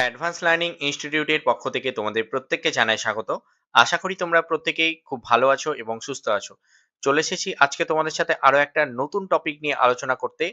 Advance learning ইনস্টিটিউটের পক্ষ থেকে তোমাদের প্রত্যেককে জানাই স্বাগত। আশা করি তোমরা প্রত্যেকেই খুব ভালো আছো এবং সুস্থ আছো। চলে এসেছি আজকে তোমাদের সাথে আরও একটা নতুন টপিক নিয়ে আলোচনা করতে।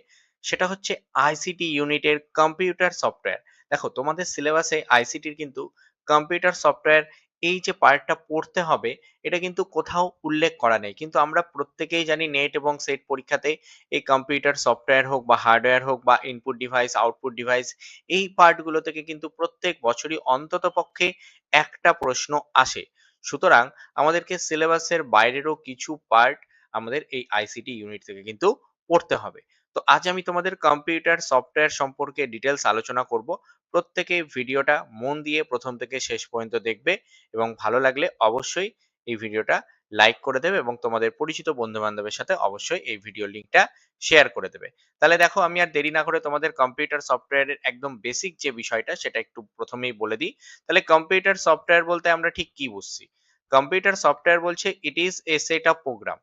সেটা হচ্ছে আইসিটি ইউনিটের কম্পিউটার সফটওয়্যার দেখো, তোমাদের সিলেবাসে আইসিটির কিন্তু কম্পিউটার সফটওয়্যার এই যে পার্টটা পড়তে হবে, এটা কিন্তু কোথাও উল্লেখ করা নেই। কিন্তু আমরা প্রত্যেকেই জানি নেট এবং সেট পরীক্ষাতে এই কম্পিউটার সফটওয়্যার হোক বা হার্ডওয়্যার হোক বা ইনপুট ডিভাইস আউটপুট ডিভাইস এই পার্টগুলো থেকে কিন্তু প্রত্যেক বছরই অন্তত পক্ষে একটা প্রশ্ন আসে। সুতরাং আমাদেরকে সিলেবাসের বাইরেরও কিছু পার্ট আমাদের এই আইসিটি ইউনিট থেকে কিন্তু পড়তে হবে। তো আজ আমি তোমাদের কম্পিউটার সফটওয়্যার সম্পর্কে ডিটেলস আলোচনা করব। প্রত্যেকে ভিডিওটা মন দিয়ে প্রথম থেকে শেষ পর্যন্ত দেখবে এবং ভালো লাগলে অবশ্যই এই ভিডিওটা লাইক করে দেবে এবং তোমাদের পরিচিত বন্ধু বান্ধবের সাথে অবশ্যই এই ভিডিও লিঙ্কটা শেয়ার করে দেবে। তাহলে দেখো, আমি আর দেরি না করে তোমাদের কম্পিউটার সফটওয়্যারের একদম বেসিক যে বিষয়টা, সেটা একটু প্রথমেই বলে দিই। তাহলে কম্পিউটার সফটওয়্যার বলতে আমরা ঠিক কি বুঝছি? কম্পিউটার সফটওয়্যার বলছে it is a set of program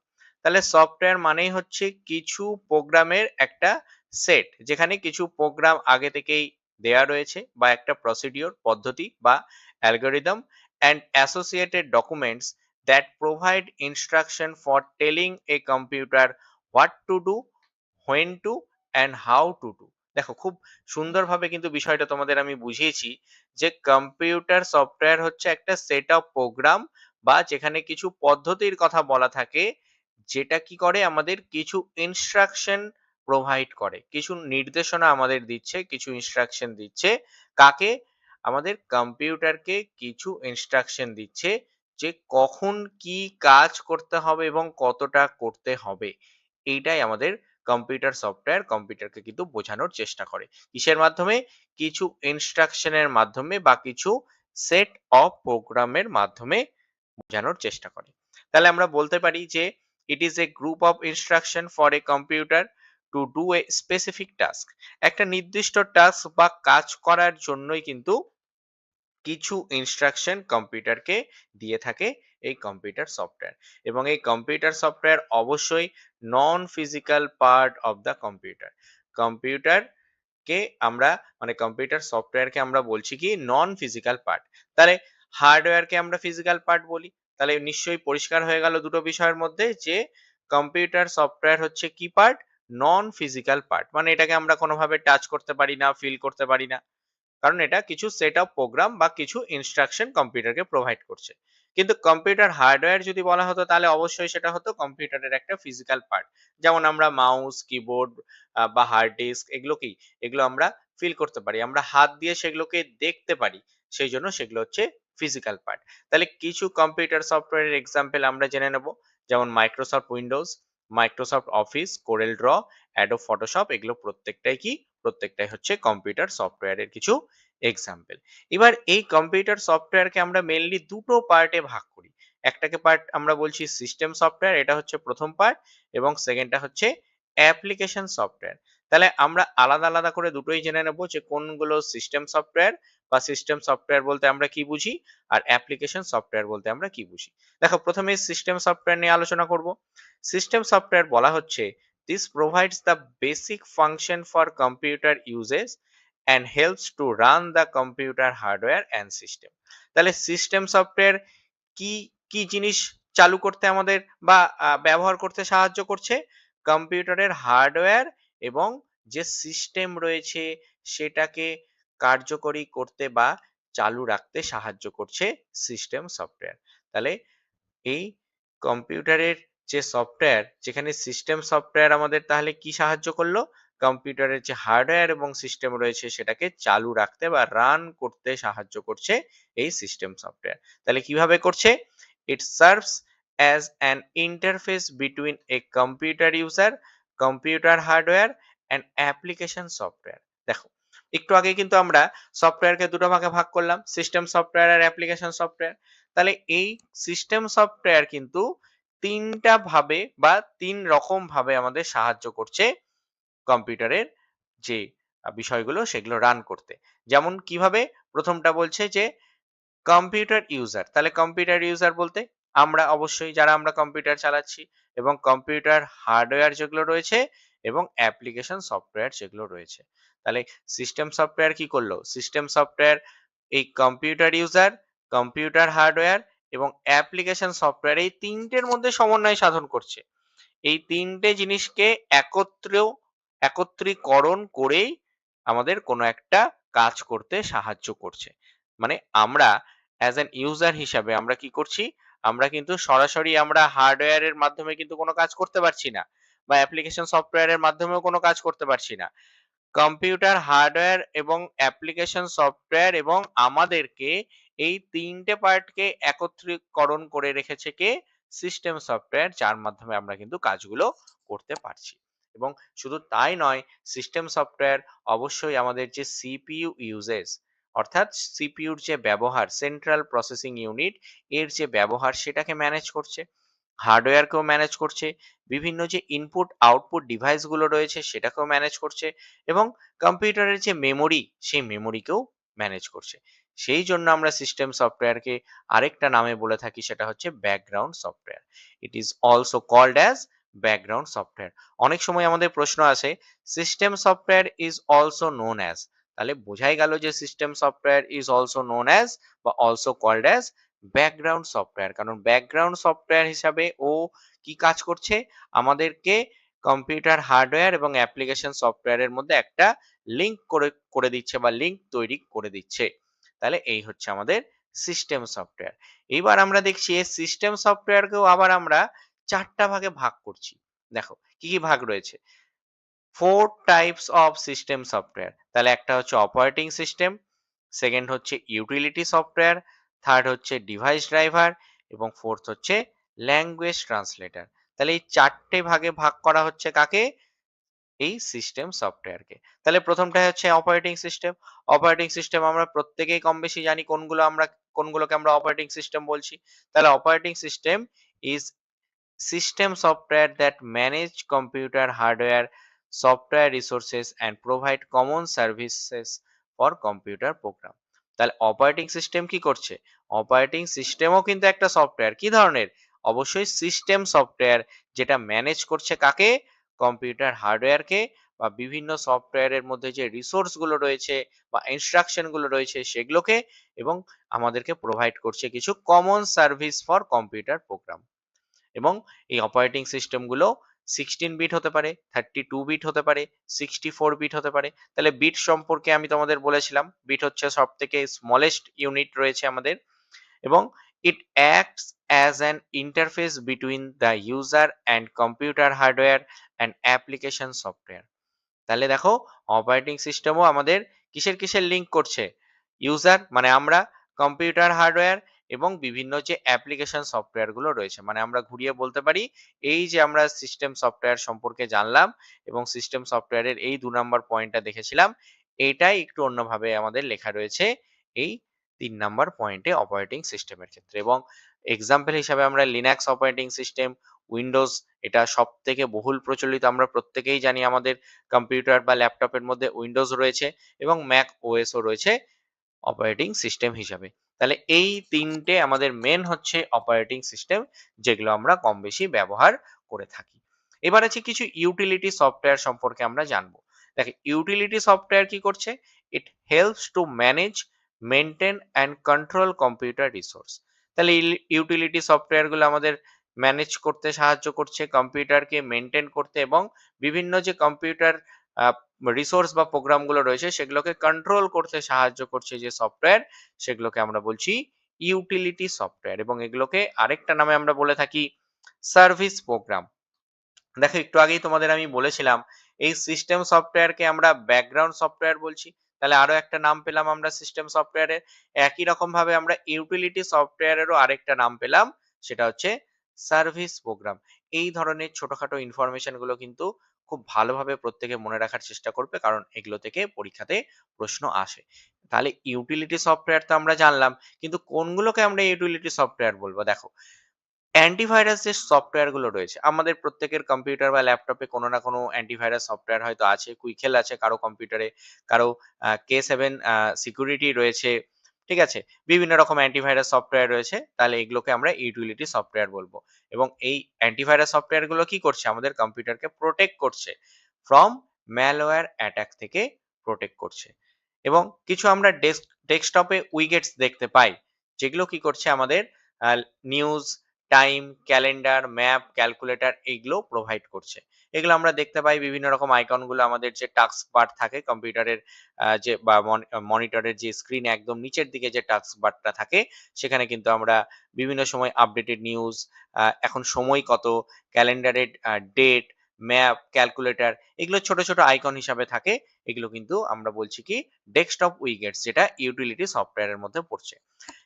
তাহলে সফটওয়্যার মানেই হচ্ছে কিছু প্রোগ্রামের একটা সেট, যেখানে কিছু প্রোগ্রাম আগে থেকেই দেয়া রয়েছে বা একটা প্রসিডিওর, পদ্ধতি বা algorithm and associated documents that provide instruction for telling a computer what to do when to and how to do দেখো, খুব সুন্দরভাবে কিন্তু বিষয়টা তোমাদের আমি বুঝিয়েছি যে কম্পিউটার সফটওয়্যার হচ্ছে একটা সেট অফ প্রোগ্রাম বা যেখানে কিছু পদ্ধতির কথা বলা থাকে যেটা কি করে? আমাদের কিছু ইনস্ট্রাকশন প্রোভাইড করে। কিছু নির্দেশনা আমাদের দিচ্ছে, কিছু ইনস্ট্রাকশন দিচ্ছে। কাকে? আমাদের কম্পিউটারকে কিছু ইনস্ট্রাকশন দিচ্ছে যে কখন কি কাজ করতে হবে এবং কতটা করতে হবে। এইটাই আমাদের কম্পিউটার সফটওয়্যার কম্পিউটারকে কিন্তু বোঝানোর চেষ্টা করে। কিসের মাধ্যমে? কিছু ইনস্ট্রাকশনের মাধ্যমে বা কিছু সেট অফ প্রোগ্রামের মাধ্যমে বোঝানোর চেষ্টা করে। তাহলে আমরা বলতে পারি যে it is a group of instruction for a computer to do a specific task একটা নির্দিষ্ট টাস্ক বা কাজ করার জন্যই কিন্তু কিছু ইনস্ট্রাকশন কম্পিউটারকে দিয়ে থাকে এই কম্পিউটার সফটওয়্যার এবং এই কম্পিউটার সফটওয়্যার অবশ্যই non physical part of the computer computer কে আমরা মানে কম্পিউটার সফটওয়্যারকে আমরা বলছি কি নন ফিজিক্যাল পার্ট তাহলে হার্ডওয়্যারকে আমরা ফিজিক্যাল পার্ট বলি? তাহলে নিশ্চয়ই পরিষ্কার হয়ে গেল দুটো বিষয়ের মধ্যে যে কম্পিউটার সফটওয়্যার হচ্ছে কি পার্ট নন ফিজিক্যাল পার্ট মানে এটাকে আমরা কোনোভাবে টাচ করতে পারি না ফিল করতে পারি না। কারণ এটা কিছু সেট অফ প্রোগ্রাম বা কিছু ইনস্ট্রাকশন কম্পিউটারকে প্রোভাইড করছে। কিন্তু কম্পিউটার হার্ডওয়্যার যদি বলা হতো, তাহলে অবশ্যই সেটা হতো কম্পিউটারের একটা ফিজিক্যাল পার্ট যেমন আমরা মাউস কিবোর্ড বা হার্ড ডিস্ক এগুলো কি? এগুলো আমরা ফিল করতে পারি। আমরা হাত দিয়ে সেগুলোকে দেখতে পারি। সেই জন্য সেগুলো হচ্ছে ফিজিক্যাল পার্ট তাহলে কিছু কম্পিউটার সফটওয়্যারের এক্সাম্পল আমরা জেনে নেব। যেমন Microsoft Windows Microsoft Office Corel draw Adobe Photoshop এগুলো প্রত্যেকটাই কি? প্রত্যেকটাই হচ্ছে কম্পিউটার সফটওয়্যারের কিছু এক্সাম্পল এবার এই কম্পিউটার সফটওয়্যারকে আমরা মেনলি দুটো পার্টে ভাগ করি। একটাকে পার্ট আমরা বলছি সিস্টেম সফটওয়্যার এটা হচ্ছে প্রথম পার্ট এবং সেকেন্ডটা হচ্ছে অ্যাপ্লিকেশন সফটওয়্যার তাহলে আমরা আলাদা আলাদা করে দুটোই জেনে নেব যে কোনগুলো সিস্টেম সফটওয়্যার বা সিস্টেম সফটওয়্যার বলতে আমরা কি বুঝি? আর অ্যাপ্লিকেশন সফটওয়্যার বলতে আমরা কি বুঝি? দেখো, প্রথমে সিস্টেম সফটওয়্যার নিয়ে আলোচনা করব। সিস্টেম সফটওয়্যার বলা হচ্ছে this provides the basic function for computer uses and helps to run the computer hardware and system তাহলে সিস্টেম সফটওয়্যার কি কি জিনিস চালু করতে আমাদের বা ব্যবহার করতে সাহায্য করছে? কম্পিউটারের হার্ডওয়্যার এবং যে সিস্টেম রয়েছে, সেটাকে কার্যকরী করতে বা চালু রাখতে সাহায্য করছে সিস্টেম সফটওয়্যার তাহলে এই কম্পিউটারের যে সফটওয়্যার যেখানে সিস্টেম সফটওয়্যার আমাদের তাহলে কি সাহায্য করল? কম্পিউটারের যে হার্ডওয়্যার এবং সিস্টেম রয়েছে সেটাকে চালু রাখতে বা রান করতে সাহায্য করছে এই সিস্টেম সফটওয়্যার তাহলে কীভাবে করছে? It serves as an interface between a computer user computer hardware and application software দেখো একটু আগে কিন্তু আমরা সফটওয়্যারকে দুটো ভাগে ভাগ করলাম সিস্টেম সফটওয়্যার আর অ্যাপ্লিকেশন সফটওয়্যার তাহলে এই সিস্টেম সফটওয়্যার কিন্তু তিনটা ভাবে বা তিন রকম ভাবে আমাদের সাহায্য করছে কম্পিউটারের যে বিষয়গুলো সেগুলো রান করতে। যেমন কীভাবে? প্রথমটা বলছে যে কম্পিউটার ইউজার তাহলে কম্পিউটার ইউজার বলতে আমরা অবশ্যই যারা আমরা কম্পিউটার চালাচ্ছি এবং কম্পিউটার হার্ডওয়্যার যেগুলো রয়েছে এবং অ্যাপ্লিকেশন সফটওয়্যার যেগুলো রয়েছে। তাহলে সিস্টেম সফটওয়্যার কি করল? সিস্টেম সফটওয়্যার এই কম্পিউটার ইউজার কম্পিউটার হার্ডওয়্যার এবং অ্যাপ্লিকেশন সফটওয়্যার এই তিনটের মধ্যে সমন্বয় সাধন করছে। এই তিনটে জিনিসকে একত্রেও একত্রীকরণ করেই আমাদের কোনো একটা কাজ করতে সাহায্য করছে। মানে আমরা অ্যাজ অ্যান ইউজার হিসাবে আমরা কি করছি? আমরা কিন্তু সরাসরি আমরা হার্ডওয়্যারের মাধ্যমে কিন্তু কোনো কাজ করতে পারছি না। বা অ্যাপ্লিকেশন সফটওয়্যারের মাধ্যমেও কোনো কাজ করতে পারছি না। কম্পিউটার হার্ডওয়্যার এবং অ্যাপ্লিকেশন সফটওয়্যার এবং আমাদেরকে এই তিনটে পার্টকে একত্রীকরণ করে রেখেছে কে? সিস্টেম সফটওয়্যার যার মাধ্যমে আমরা কিন্তু কাজগুলো করতে পারছি। এবং শুধু তাই নয় সিস্টেম সফটওয়্যার অবশ্যই আমাদের যে সিপিইউ ইউজেস অর্থাৎ সিপিইউর যে ব্যবহার সেন্ট্রাল প্রসেসিং ইউনিট এর যে ব্যবহার, সেটাকে ম্যানেজ করছে। হার্ডওয়্যারকেও ম্যানেজ করছে, বিভিন্ন যে ইনপুট আউটপুট ডিভাইসগুলো রয়েছে সেটাকেও ম্যানেজ করছে এবং কম্পিউটারের যে মেমোরি সেই মেমোরিকেও ম্যানেজ করছে। সেই জন্য আমরা সিস্টেম সফটওয়্যারকে আরেকটা নামে বলে থাকি, সেটা হচ্ছে background software it is also called as background software অনেক সময় আমাদের প্রশ্ন আসে system software is also known as তাহলে বোঝাই গেল যে system software is also known as বা also called as background software কারণ ব্যাকগ্রাউন্ড সফটওয়্যার হিসাবে ও কি কাজ করছে? আমাদেরকে কম্পিউটার হার্ডওয়্যার এবং অ্যাপ্লিকেশন সফটওয়্যারের মধ্যে একটা লিঙ্ক করে করে দিচ্ছে বা লিঙ্ক তৈরি করে দিচ্ছে। তাহলে এই হচ্ছে আমাদের সিস্টেম সফটওয়্যার এইবার আমরা দেখছি এই সিস্টেম সফটওয়্যারকেও আবার আমরা চারটা ভাগে ভাগ করছি। দেখো, কি কি ভাগ রয়েছে? Four types of system software তাহলে একটা হচ্ছে অপারেটিং সিস্টেম সেকেন্ড হচ্ছে ইউটিলিটি সফটওয়্যার থার্ড হচ্ছে ডিভাইস ড্রাইভার এবং ফোর্থ হচ্ছে ল্যাঙ্গুয়েজ ট্রান্সলেটার তাহলে এই চারটে ভাগে ভাগ করা হচ্ছে কাকে? এই সিস্টেম সফটওয়্যারকে তাহলে প্রথমটা হচ্ছে অপারেটিং সিস্টেম অপারেটিং সিস্টেম আমরা প্রত্যেকেই কম বেশি জানি কোনগুলো আমরা, কোনগুলোকে আমরা অপারেটিং সিস্টেম বলছি। তাহলে operating system is system software that manage computer hardware software resources and provide common services for computer program তাহলে অপারেটিং সিস্টেম কি করছে? অপারেটিং সিস্টেমও কিন্তু একটা সফটওয়্যার কি ধরনের? অবশ্যই সিস্টেম সফটওয়্যার যেটা ম্যানেজ করছে কাকে? কম্পিউটার হার্ডওয়্যারকে বা বিভিন্ন সফটওয়্যারের মধ্যে যে রিসোর্সগুলো রয়েছে বা ইনস্ট্রাকশনগুলো রয়েছে সেগুলোকে এবং আমাদেরকে প্রোভাইড করছে কিছু common service for computer program এবং এই অপারেটিং সিস্টেমগুলো সিক্সটিন বিট হতে পারে থার্টি টু বিট হতে পারে সিক্সটি ফোর বিট হতে পারে। তাহলে বিট সম্পর্কে আমি তোমাদের বলেছিলাম বিট হচ্ছে সব থেকে স্মলেস্ট ইউনিট রয়েছে আমাদের। এবং it acts as an interface between the user and computer hardware and application software তাহলে দেখো অপারেটিং সিস্টেমও আমাদের কিসের কিসের লিঙ্ক করছে? ইউজার মানে আমরা কম্পিউটার হার্ডওয়্যার এবং বিভিন্ন যে অ্যাপ্লিকেশন সফটওয়্যারগুলো রয়েছে মানে আমরা ঘুরিয়ে বলতে পারি, এই যে আমরা সিস্টেম সফটওয়্যার সম্পর্কে জানলাম এবং সিস্টেম সফটওয়্যারের এই দু নম্বর পয়েন্টটা দেখেছিলাম, এটাই একটু অন্যভাবে আমাদের লেখা রয়েছে এই তিন নাম্বার পয়েন্টে অপারেটিং সিস্টেমের ক্ষেত্রে এবং এক্সাম্পল হিসাবে আমরা লিনাক্স অপারেটিং সিস্টেম উইন্ডোজ এটা সব থেকে বহুল প্রচলিত, আমরা প্রত্যেকেই জানি আমাদের কম্পিউটার বা ল্যাপটপের মধ্যে উইন্ডোজ রয়েছে এবং ম্যাক ওএসও রয়েছে অপারেটিং সিস্টেম হিসাবে। তাহলে এই তিনটে আমাদের মেন হচ্ছে অপারেটিং সিস্টেম যেগুলো আমরা কম বেশি ব্যবহার করে থাকি। এবার আছে কিছু ইউটিলিটি সফটওয়্যার সম্পর্কে আমরা জানব। দেখে ইউটিলিটি সফটওয়্যার কি করছে? It helps to manage maintain and control computer resource তাহলে ইউটিলিটি সফটওয়্যারগুলো আমাদের ম্যানেজ করতে সাহায্য করছে কম্পিউটারকে মেনটেন করতে এবং বিভিন্ন যে কম্পিউটার রিসোর্স বা প্রোগ্রামগুলো রয়েছে, সেগুলোকে কন্ট্রোল করতে সাহায্য করছে যে সফটওয়্যার সেগুলোকে আমরা বলছি ইউটিলিটি সফটওয়্যার এবং এগুলোকে আরেকটা নামে আমরা বলে থাকি সার্ভিস প্রোগ্রাম দেখো, একটু আগেই তোমাদের আমি বলেছিলাম, এই সিস্টেম সফটওয়্যারকে আমরা ব্যাকগ্রাউন্ড সফটওয়্যার বলছি। তাহলে আরও একটা নাম পেলাম আমরা সিস্টেম সফটওয়্যারের একই রকম ভাবে আমরা ইউটিলিটি সফটওয়্যারেরও আরেকটা নাম পেলাম, সেটা হচ্ছে সার্ভিস প্রোগ্রাম এই ধরনের ছোটখাটো ইনফরমেশনগুলো কিন্তু খুব ভালোভাবে প্রত্যেকে মনে রাখার চেষ্টা করবে। কারণ এগুলো থেকে পরীক্ষাতে প্রশ্ন আসে। তাহলে ইউটিলিটি সফটওয়্যার তো আমরা জানলাম, কিন্তু কোনগুলোকে আমরা ইউটিলিটি সফটওয়্যার বলব? দেখো অ্যান্টিভাইরাস যে সফটওয়্যারগুলো রয়েছে, আমাদের প্রত্যেকের কম্পিউটার বা ল্যাপটপে কোনো না কোনো অ্যান্টিভাইরাস সফটওয়্যার হয়তো আছে, কুইকেল আছে, কারও কম্পিউটারে কারও কে সেভেন সিকিউরিটি রয়েছে ঠিক আছে? বিভিন্ন রকম অ্যান্টিভাইরাস সফটওয়্যার রয়েছে, তাহলে এগুলোকে আমরা ইউটিলিটি সফটওয়্যার বলব। এবং এই অ্যান্টিভাইরাস সফটওয়্যারগুলো কি করছে? আমাদের কম্পিউটারকে প্রোটেক্ট করছে। ফ্রম ম্যালওয়্যার অ্যাটাক থেকে প্রোটেক্ট করছে। এবং কিছু আমরা ডেস্ক ডেস্কটপে উইগেটস দেখতে পাই, যেগুলো কি করছে? আমাদের news time calendar map calculator এইগুলো প্রোভাইড করছে। এগুলো আমরা দেখতে পাই বিভিন্ন রকম আইকনগুলো আমাদের যে টাস্ক বার থাকে কম্পিউটারের যে বা মনিটরের যে স্ক্রিন একদম নিচের দিকে যে টাস্ক বারটা থাকে, সেখানে কিন্তু আমরা বিভিন্ন সময় আপডেটেড নিউজ এখন সময় কত ক্যালেন্ডারের ডেট ম্যাপ ক্যালকুলেটর এগুলো ছোট ছোট আইকন হিসাবে থাকে। এগুলো কিন্তু আমরা বলছি কি ডেস্কটপ উইগেটস যেটা ইউটিলিটি সফটওয়্যারের মধ্যে পড়ছে।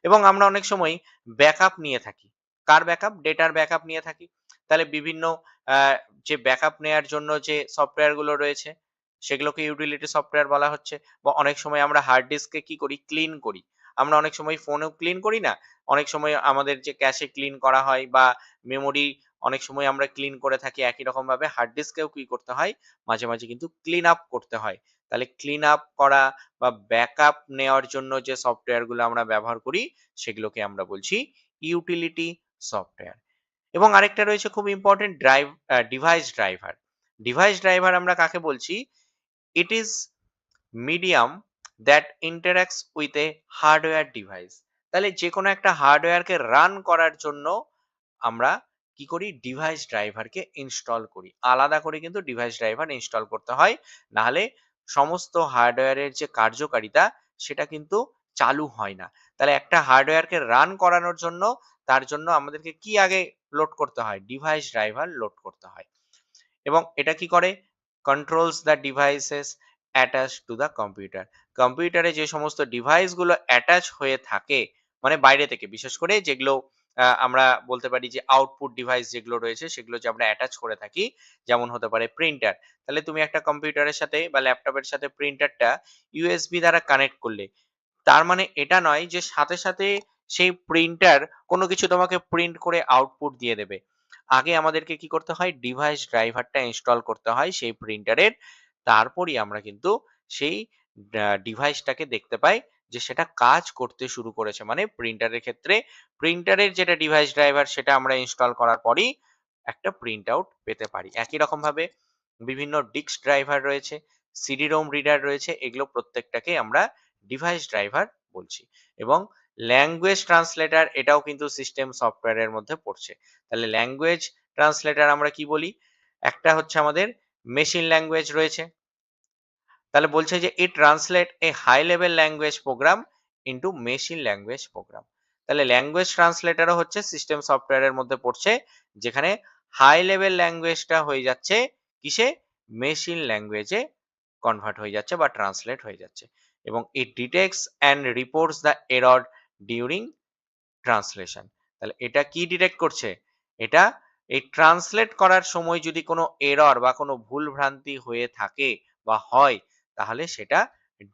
এবং আমরা অনেক সময় ব্যাকআপ নিয়ে থাকি। কার ব্যাকআপ ডেটার ব্যাকআপ নিয়ে থাকি। তাহলে বিভিন্ন যে ব্যাকআপ নেয়ার জন্য যে সফটওয়্যারগুলো রয়েছে, সেগুলোকে ইউটিলিটি সফটওয়্যার বলা হচ্ছে বা অনেক সময় আমরা হার্ড ডিস্কে কি করি? ক্লিন করি। আমরা অনেক সময় ফোনেও ক্লিন করি না। অনেক সময় আমাদের যে ক্যাশে ক্লিন করা হয় বা মেমোরি অনেক সময় আমরা ক্লিন করে থাকি, একই রকম ভাবে হার্ড ডিস্কেও কি করতে হয়? মাঝে মাঝে কিন্তু ক্লিন আপ করতে হয়। তাহলে ক্লিন আপ করা বা ব্যাকআপ নেওয়ার জন্য যে সফটওয়্যারগুলো আমরা ব্যবহার করি, সেগুলোকে আমরা বলছি ইউটিলিটি সফটওয়্যার এবং আরেকটা রয়েছে খুব important drive device driver device driver আমরা কাকে বলছি? It is medium that interacts with a hardware device তাহলে যে কোনো একটা হার্ডওয়্যারকে রান করার জন্য আমরা কি করি? ডিভাইস ড্রাইভারকে ইনস্টল করি। আলাদা করে কিন্তু ডিভাইস ড্রাইভার ইনস্টল করতে হয়। নাহলে সমস্ত হার্ডওয়্যারের যে কার্যকারিতা, সেটা কিন্তু চালু হয় না। তাহলে একটা হার্ডওয়্যারকে রান করানোর জন্য, তার জন্য আমাদেরকে কি আগে লোড করতে হয়? ডিভাইস ড্রাইভার লোড করতে হয়। এবং এটা কি করে? Controls the devices attach to the computer. কম্পিউটারে যে সমস্ত ডিভাইসগুলো অ্যাটাচ হয়ে থাকে মানে বাইরে থেকে, বিশেষ করে যেগুলো আমরা বলতে পারি যে আউটপুট ডিভাইস যেগুলো রয়েছে, সেগুলো যে আমরা অ্যাটাচ করে থাকি, যেমন হতে পারে প্রিন্টার। তাহলে তুমি একটা কম্পিউটারের সাথে বা ল্যাপটপের সাথে প্রিন্টারটা ইউএসবি দ্বারা কানেক্ট করলে তার মানে এটা নয় যে সাথে সাথে সেই প্রিন্টার কোনো কিছু তোমাকে প্রিন্ট করে আউটপুট দিয়ে দেবে। আগে আমাদেরকে কি করতে হয়? ডিভাইস ড্রাইভারটা ইনস্টল করতে হয় সেই প্রিন্টারের তারপরই আমরা কিন্তু সেই ডিভাইসটাকে দেখতে পাই যে সেটা কাজ করতে শুরু করেছে। মানে প্রিন্টারের ক্ষেত্রে প্রিন্টারের যেটা ডিভাইস ড্রাইভার সেটা আমরা ইনস্টল করার পরই একটা প্রিন্ট আউট পেতে পারি। একই রকম ভাবে বিভিন্ন ডিস্ক ড্রাইভার রয়েছে সিডি রোম রিডার রয়েছে, এগুলো প্রত্যেকটাকে আমরা ডিভাইস ড্রাইভার বলছি। এবং ল্যাঙ্গুয়েজ ট্রান্সলেটার এটাও কিন্তু সিস্টেম সফটওয়্যারের মধ্যে পড়ছে। তাহলে ল্যাঙ্গুয়েজ ট্রান্সলেটার আমরা কি বলি? একটা হচ্ছে আমাদের মেশিন ল্যাঙ্গুয়েজ রয়েছে। তাহলে বলছে যে it translate a high level language program into machine language program তাহলে ল্যাঙ্গুয়েজ ট্রান্সলেটারও হচ্ছে সিস্টেম সফটওয়্যারের মধ্যে পড়ছে, যেখানে হাই লেভেল ল্যাঙ্গুয়েজটা হয়ে যাচ্ছে কিসে? মেশিন ল্যাঙ্গুয়েজে কনভার্ট হয়ে যাচ্ছে বা ট্রান্সলেট হয়ে যাচ্ছে। এবং it detects and reports the error during translation তাহলে এটা কি ডিটেক্ট করছে? এটা এই ট্রান্সলেট করার সময় যদি কোনো এরর বা কোনো ভুল ভ্রান্তি হয়ে থাকে বা হয়, তাহলে সেটা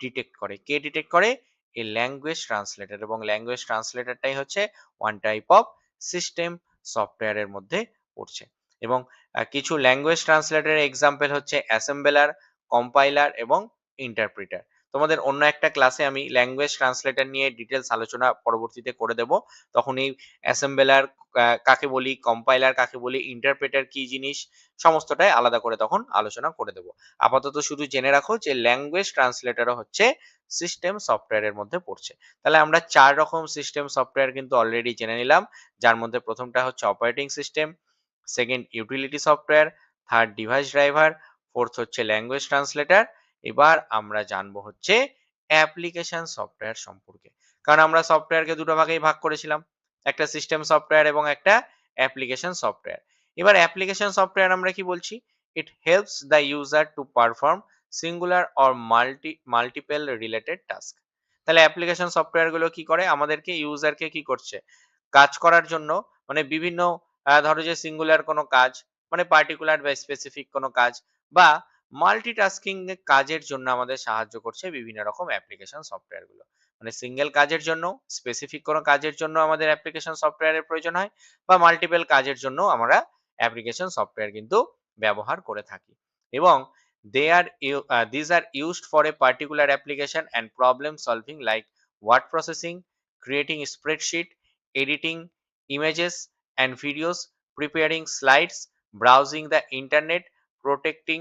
ডিটেক্ট করে। কে ডিটেক্ট করে? এই ল্যাঙ্গুয়েজ ট্রান্সলেটার এবং ল্যাঙ্গুয়েজ ট্রান্সলেটারটাই হচ্ছে ওয়ান টাইপ অফ সিস্টেম সফটওয়্যারের মধ্যে পড়ছে। এবং কিছু ল্যাঙ্গুয়েজ ট্রান্সলেটারের এক্সাম্পল হচ্ছে অ্যাসেম্বলার কম্পাইলার এবং ইন্টারপ্রিটার তোমাদের অন্য একটা ক্লাসে আমি ল্যাঙ্গুয়েজ ট্রান্সলেটর নিয়ে ডিটেলস আলোচনা পরবর্তীতে করে দেব। তখন এই অ্যাসেম্বলার কাকে বলি কম্পাইলার কাকে বলি ইন্টারপ্রেটার কি জিনিস, সমস্তটাই আলাদা করে তখন আলোচনা করে দেব। আপাতত শুধু জেনে রাখো যে ল্যাঙ্গুয়েজ ট্রান্সলেটরও হচ্ছে সিস্টেম সফটওয়্যারের মধ্যে পড়ছে। তাহলে আমরা চার রকম সিস্টেম সফটওয়্যার কিন্তু অলরেডি জেনে নিলাম। যার মধ্যে প্রথমটা হচ্ছে operating system second utility software third device driver fourth হচ্ছে ল্যাঙ্গুয়েজ ট্রান্সলেটর এবার আমরা জানব হচ্ছে অ্যাপ্লিকেশন সফটওয়্যার সম্পর্কে। কারণ আমরা সফটওয়্যারকে দুটো ভাগেই ভাগ করেছিলাম, একটা সিস্টেম সফটওয়্যার এবং একটা অ্যাপ্লিকেশন সফটওয়্যার এবার অ্যাপ্লিকেশন সফটওয়্যার আমরা কি বলছি? It helps the user to perform singular or multi multiple related task তাহলে অ্যাপ্লিকেশন সফটওয়্যারগুলো কি করে? আমাদেরকে ইউজারকে কি করছে? কাজ করার জন্য মানে বিভিন্ন ধরো যে সিঙ্গুলার কোনো কাজ মানে পার্টিকুলার বা স্পেসিফিক কোনো কাজ, বা মাল্টিটাস্কিং কাজের জন্য আমাদের সাহায্য করছে বিভিন্ন রকম অ্যাপ্লিকেশন সফটওয়্যারগুলো। মানে সিঙ্গেল কাজের জন্য স্পেসিফিক কোনো কাজের জন্য আমাদের অ্যাপ্লিকেশন সফটওয়্যারের প্রয়োজন হয় বা মাল্টিপেল কাজের জন্য আমরা অ্যাপ্লিকেশন সফটওয়্যার কিন্তু ব্যবহার করে থাকি। এবং they are this are used for a particular application and problem solving like word processing creating spreadsheet editing images and videos preparing slides browsing the internet protecting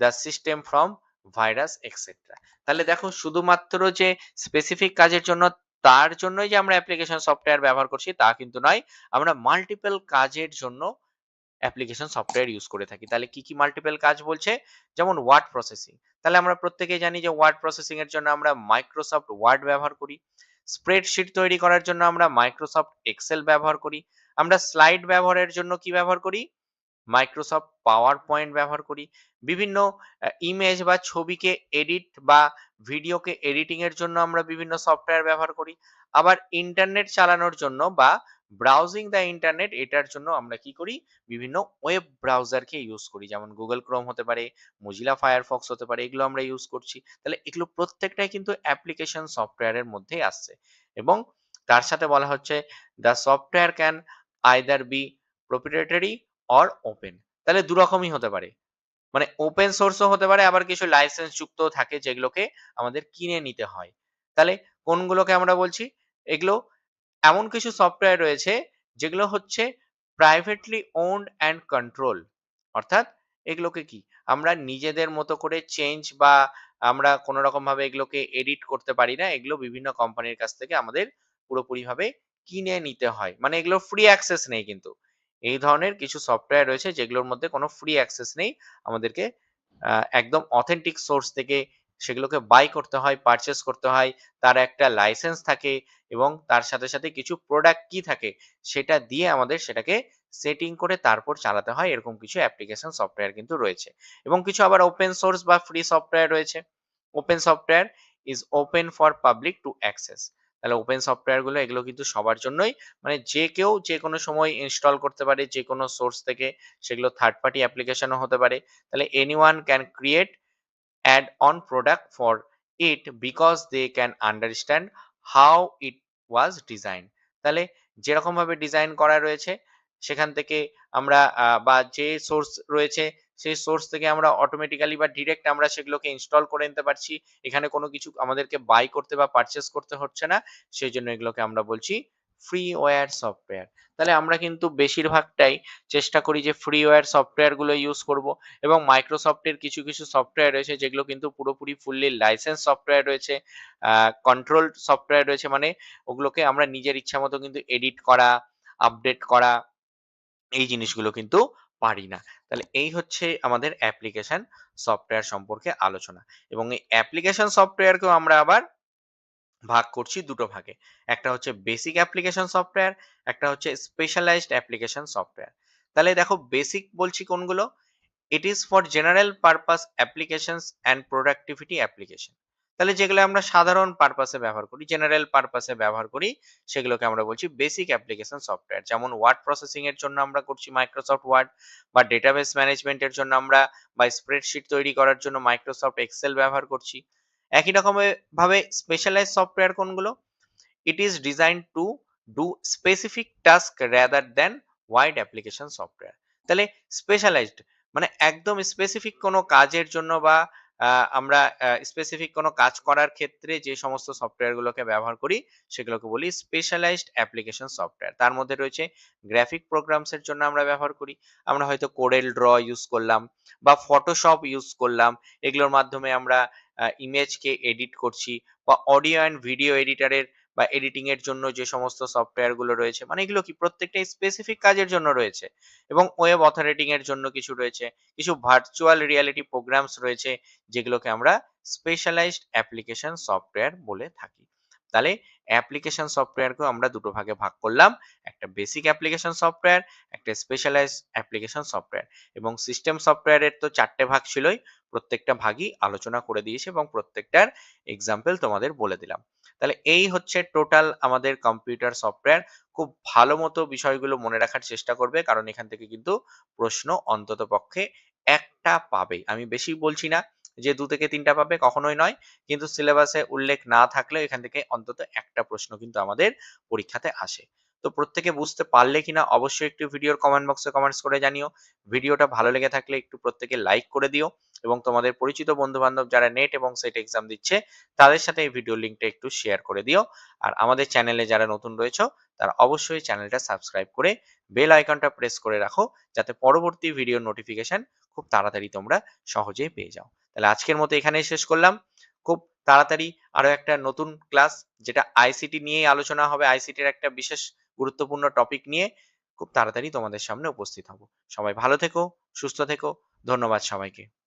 the system from virus extra তাহলে দেখো, শুধুমাত্র যে specific কাজের জন্য, তার জন্যই যে আমরা অ্যাপ্লিকেশন সফটওয়্যার ব্যবহার করছি, তা কিন্তু নয়, আমরা মাল্টিপল কাজের জন্য অ্যাপ্লিকেশন সফটওয়্যার ইউজ করে থাকি। তাহলে কি কি মাল্টিপল কাজ বলছে? যেমন ওয়ার্ড প্রসেসিং তাহলে আমরা প্রত্যেকেই জানি যে ওয়ার্ড প্রসেসিং এর জন্য আমরা মাইক্রোসফট ওয়ার্ড ব্যবহার করি। স্প্রেডশিট তৈরি করার জন্য আমরা মাইক্রোসফট এক্সেল ব্যবহার করি। আমরা স্লাইড ব্যবহারের জন্য কি ব্যবহার করি? মাইক্রোসফট পাওয়ার পয়েন্ট ব্যবহার করি। বিভিন্ন ইমেজ বা ছবিকে এডিট বা ভিডিওকে এডিটিং এর জন্য আমরা বিভিন্ন সফটওয়্যার ব্যবহার করি। আবার ইন্টারনেট চালানোর জন্য বা ব্রাউজিং দ্য ইন্টারনেট এটার জন্য আমরা কি করি? বিভিন্ন ওয়েব ব্রাউজারকে ইউজ করি। যেমন গুগল ক্রোম হতে পারে মজিলা ফায়ারফক্স হতে পারে, এগুলো আমরা ইউজ করছি। তাহলে এগুলো প্রত্যেকটাই কিন্তু অ্যাপ্লিকেশন সফটওয়্যারের মধ্যে আসছে। এবং তার সাথে বলা হচ্ছে the software can either be proprietary or open তাহলে দু রকমই হতে পারে। মানে ওপেন সোর্সও হতে পারে, আবার কিছু লাইসেন্স যুক্ত থাকে যেগুলোকে আমাদের কিনে নিতে হয়। তাহলে কোনগুলোকে আমরা বলছি? এগুলো এমন কিছু সফটওয়্যার রয়েছে যেগুলো হচ্ছে প্রাইভেটলি ওন্ড অ্যান্ড কন্ট্রোল অর্থাৎ এগুলোকে কি? আমরা নিজেদের মতো করে চেঞ্জ বা আমরা কোনো রকম ভাবে এগুলোকে এডিট করতে পারি না। এগুলো বিভিন্ন কোম্পানির কাছ থেকে আমাদের পুরোপুরি ভাবে কিনে নিতে হয়। মানে এগুলো ফ্রি অ্যাক্সেস নেই কিন্তু। এই ধরনের কিছু সফটওয়্যার রয়েছে যেগুলোর মধ্যে কোনো ফ্রি অ্যাক্সেস নেই। আমাদেরকে একদম অথেন্টিক সোর্স থেকে সেগুলোকে বাই করতে হয় পারচেস করতে হয়। তার একটা লাইসেন্স থাকে এবং তার সাথে সাথে কিছু প্রোডাক্ট কি থাকে সেটা দিয়ে আমাদের সেটাকে সেটিং করে তারপর চালাতে হয়। এরকম কিছু অ্যাপ্লিকেশন সফটওয়্যার কিন্তু রয়েছে। এবং কিছু আবার ওপেন সোর্স বা ফ্রি সফটওয়্যার রয়েছে। Open software is open for public to access তাহলে ওপেন সফটওয়্যারগুলো এগুলো কিন্তু সবার জন্যই মানে যে কেউ যে কোনো সময় ইনস্টল করতে পারে, যে কোনো সোর্স থেকে সেগুলো থার্ড পার্টি অ্যাপ্লিকেশনও হতে পারে। তাহলে anyone can create add on product for it because they can understand how it was design তাহলে যেরকমভাবে ডিজাইন করা রয়েছে, সেখান থেকে আমরা বা যে সোর্স রয়েছে সেই সোর্স থেকে আমরা অটোমেটিক্যালি বা ডিরেক্ট আমরা সেগুলোকে ইনস্টল করে নিতে পারছি। এখানে কোনো কিছু আমাদেরকে বাই করতে বা পারচেস করতে হচ্ছে না। সেই জন্য এগুলোকে আমরা বলছি ফ্রিওয়্যার সফটওয়্যার তাহলে আমরা কিন্তু বেশিরভাগটাই চেষ্টা করি যে ফ্রিওয়্যার সফটওয়্যারগুলো ইউজ করব এবং মাইক্রোসফটের কিছু কিছু সফটওয়্যার রয়েছে যেগুলো কিন্তু পুরোপুরি ফুললি লাইসেন্স সফটওয়্যার রয়েছে কন্ট্রোল সফটওয়্যার রয়েছে মানে ওগুলোকে আমরা নিজের ইচ্ছা মতো কিন্তু এডিট করা আপডেট করা, এই জিনিসগুলো কিন্তু পারি না। তাহলে এই হচ্ছে আমাদের অ্যাপ্লিকেশন সফটওয়্যার সম্পর্কে আলোচনা। এবং এই অ্যাপ্লিকেশন সফটওয়্যারকেও আমরা আবার ভাগ করছি দুটো ভাগে। একটা হচ্ছে বেসিক অ্যাপ্লিকেশন সফটওয়্যার একটা হচ্ছে স্পেশালাইজড অ্যাপ্লিকেশন সফটওয়্যার তাহলে দেখো বেসিক বলছি কোনগুলো? It is for general purpose applications and productivity application তাহলে যেগুলো আমরা সাধারণ পারপাসে ব্যবহার করি জেনারেল পারপাসে ব্যবহার করি, সেগুলোকে আমরা বলছি বেসিক অ্যাপ্লিকেশন সফটওয়্যার যেমন ওয়ার্ড প্রসেসিং এর জন্য আমরা করছি মাইক্রোসফট ওয়ার্ড বা ডেটাবেস ম্যানেজমেন্টের জন্য আমরা বা স্প্রেডশিট তৈরি করার জন্য মাইক্রোসফট এক্সেল ব্যবহার করছি। একই রকমের ভাবে স্পেশালাইজ সফটওয়্যার কোনগুলো? It is design to do specific task rather than wide application software তাহলে স্পেশালাইজড মানে একদম স্পেসিফিক কোনো কাজের জন্য বা আমরা স্পেসিফিক কোনো কাজ করার ক্ষেত্রে যে সমস্ত সফটওয়্যারগুলোকে ব্যবহার করি, সেগুলোকে বলি স্পেশালাইজড অ্যাপ্লিকেশন সফটওয়্যার তার মধ্যে রয়েছে গ্রাফিক প্রোগ্রামসের জন্য আমরা ব্যবহার করি। আমরা হয়তো কোরেল ড্র ইউজ করলাম বা ফটোশপ ইউজ করলাম। এগুলোর মাধ্যমে আমরা ইমেজকে এডিট করছি বা অডিও অ্যান্ড ভিডিও এডিটারের বা এডিটিং এর জন্য যে সমস্ত সফটওয়্যারগুলো রয়েছে মানে এগুলো কি প্রত্যেকটা স্পেসিফিক কাজের জন্য রয়েছে? এবং ওয়েব অথরেটিং এর জন্য কিছু রয়েছে, কিছু ভার্চুয়াল রিয়ালিটি প্রোগ্রামস রয়েছে, যেগুলোকে আমরা স্পেশালাইজড অ্যাপ্লিকেশন সফটওয়্যার বলে থাকি। তাহলে অ্যাপ্লিকেশন সফটওয়্যারকেও আমরা দুটো ভাগে ভাগ করলাম। একটা বেসিক অ্যাপ্লিকেশন সফটওয়্যার একটা স্পেশালাইজ অ্যাপ্লিকেশন সফটওয়্যার এবং সিস্টেম সফটওয়্যারের তো চারটে ভাগ ছিলই, প্রত্যেকটা ভাগই আলোচনা করে দিয়েছে এবং প্রত্যেকটার এক্সাম্পল তোমাদের বলে দিলাম। তাহলে এই হচ্ছে টোটাল আমাদের কম্পিউটার সফটওয়্যার খুব ভালো মতো বিষয়গুলো মনে রাখার চেষ্টা করবে, কারণ এখান থেকে কিন্তু প্রশ্ন অন্তত পক্ষে একটা পাবে। আমি বেশি বলছি না যে দু থেকে তিনটা পাবে কখনোই নয়। কিন্তু সিলেবাসে উল্লেখ না থাকলে এখান থেকে অন্তত একটা প্রশ্ন কিন্তু আমাদের পরীক্ষাতে আসে। তো প্রত্যেকে বুঝতে পারলে কিনা অবশ্যই একটু ভিডিওর কমেন্ট বক্সে কমেন্টস করে জানিও। ভিডিওটা ভালো লেগে থাকলে একটু প্রত্যেকে লাইক করে দিও এবং তোমাদের পরিচিত বন্ধু বান্ধব যারা নেট এবং সেট এক্সাম দিচ্ছে, তাদের সাথে এই ভিডিও লিঙ্কটা একটু শেয়ার করে দিও। আর আমাদের চ্যানেলে যারা নতুন রয়েছে, তারা অবশ্যই চ্যানেলটা সাবস্ক্রাইব করে বেল আইকনটা প্রেস করে রাখো, যাতে পরবর্তী ভিডিও নোটিফিকেশন খুব তাড়াতাড়ি তোমরা সহজেই পেয়ে যাও। তাহলে আজকের মতো এখানেই শেষ করলাম। খুব তাড়াতাড়ি আরও একটা নতুন ক্লাস, যেটা আইসিটি নিয়েই আলোচনা হবে আইসিটির একটা বিশেষ গুরুত্বপূর্ণ টপিক নিয়ে। খুব তাড়াতাড়ি তোমাদের সামনে উপস্থিত হব। সবাই ভালো থেকো, সুস্থ থেকো, ধন্যবাদ সবাইকে।